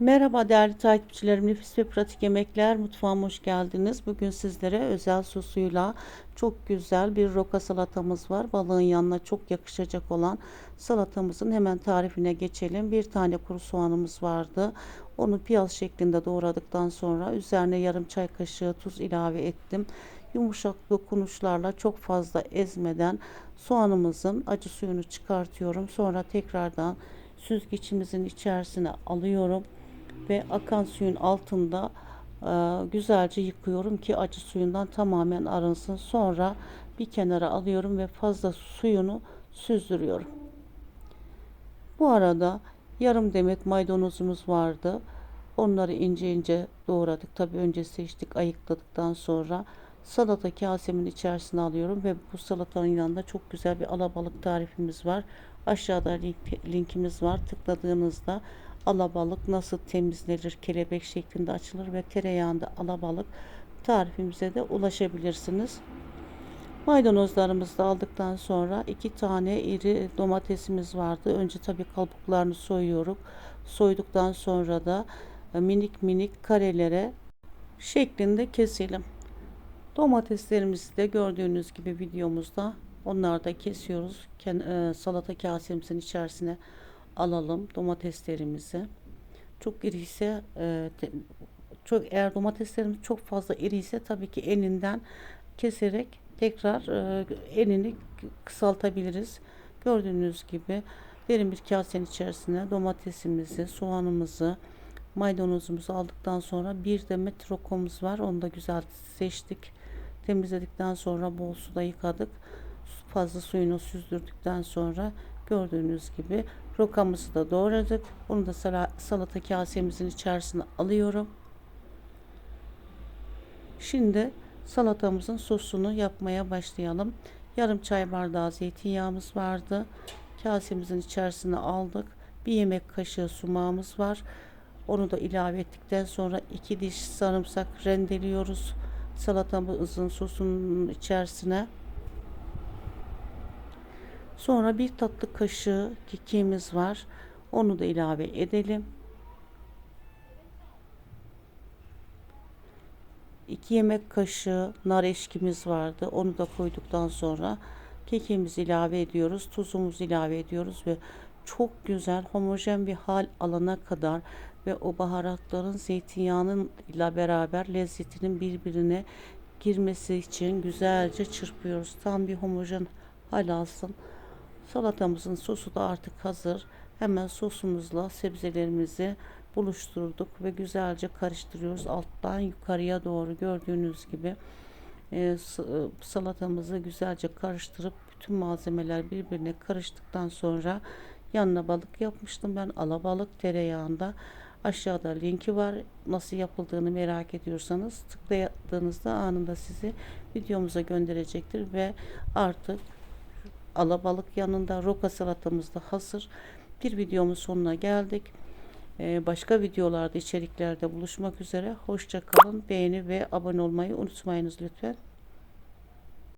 Merhaba değerli takipçilerim. Nefis ve pratik yemekler mutfağıma hoş geldiniz. Bugün sizlere özel sosuyla çok güzel bir roka salatamız var. Balığın yanına çok yakışacak olan salatamızın hemen tarifine geçelim. Bir tane kuru soğanımız vardı. Onu piyaz şeklinde doğradıktan sonra üzerine yarım çay kaşığı tuz ilave ettim. Yumuşak dokunuşlarla çok fazla ezmeden soğanımızın acı suyunu çıkartıyorum. Sonra tekrardan süzgecimizin içerisine alıyorum ve akan suyun altında e, güzelce yıkıyorum ki acı suyundan tamamen arınsın. Sonra bir kenara alıyorum ve fazla suyunu süzdürüyorum. Bu arada yarım demet maydanozumuz vardı. Onları ince ince doğradık. Tabi önce seçtik, ayıkladıktan sonra salata kasemin içerisine alıyorum ve bu salatanın yanında çok güzel bir alabalık tarifimiz var. Aşağıda link, linkimiz var. Tıkladığınızda alabalık nasıl temizlenir, kelebek şeklinde açılır ve tereyağında alabalık tarifimize de ulaşabilirsiniz. Maydanozlarımızı da aldıktan sonra iki tane iri domatesimiz vardı. Önce tabii kabuklarını soyuyoruz. Soyduktan sonra da e, minik minik karelere şeklinde keselim. Domateslerimizi de gördüğünüz gibi videomuzda onları da kesiyoruz. E, salata kasemizin içerisine alalım domateslerimizi. Çok iri ise e, çok eğer domateslerimiz çok fazla iri ise tabii ki eninden keserek tekrar e, enini kısaltabiliriz. Gördüğünüz gibi derin bir kasenin içerisine domatesimizi, soğanımızı, maydanozumuzu aldıktan sonra bir demet rokomuz var. Onu da güzel seçtik. Temizledikten sonra bol suda yıkadık. Fazla suyunu süzdürdükten sonra gördüğünüz gibi rokamızı da doğradık. Bunu da salata kasemizin içerisine alıyorum. Şimdi salatamızın sosunu yapmaya başlayalım. Yarım çay bardağı zeytinyağımız vardı. Kasemizin içerisine aldık. Bir yemek kaşığı sumağımız var. Onu da ilave ettikten sonra iki diş sarımsak rendeliyoruz. Salatamızın sosunun içerisine. Sonra bir tatlı kaşığı kekiğimiz var. Onu da ilave edelim. 2 yemek kaşığı nar eşkimiz vardı. Onu da koyduktan sonra kekiğimizi ilave ediyoruz. Tuzumuzu ilave ediyoruz ve çok güzel homojen bir hal alana kadar ve o baharatların zeytinyağının ile beraber lezzetinin birbirine girmesi için güzelce çırpıyoruz. Tam bir homojen hal alsın. Salatamızın sosu da artık hazır. Hemen sosumuzla sebzelerimizi buluşturduk ve güzelce karıştırıyoruz. Alttan yukarıya doğru gördüğünüz gibi e, e, salatamızı güzelce karıştırıp bütün malzemeler birbirine karıştıktan sonra yanına balık yapmıştım ben alabalık tereyağında aşağıda linki var nasıl yapıldığını merak ediyorsanız tıkladığınızda anında sizi videomuza gönderecektir ve artık alabalık yanında roka salatamız da hazır. Bir videomun sonuna geldik. Ee, başka videolarda içeriklerde buluşmak üzere. Hoşça kalın. Beğeni ve abone olmayı unutmayınız lütfen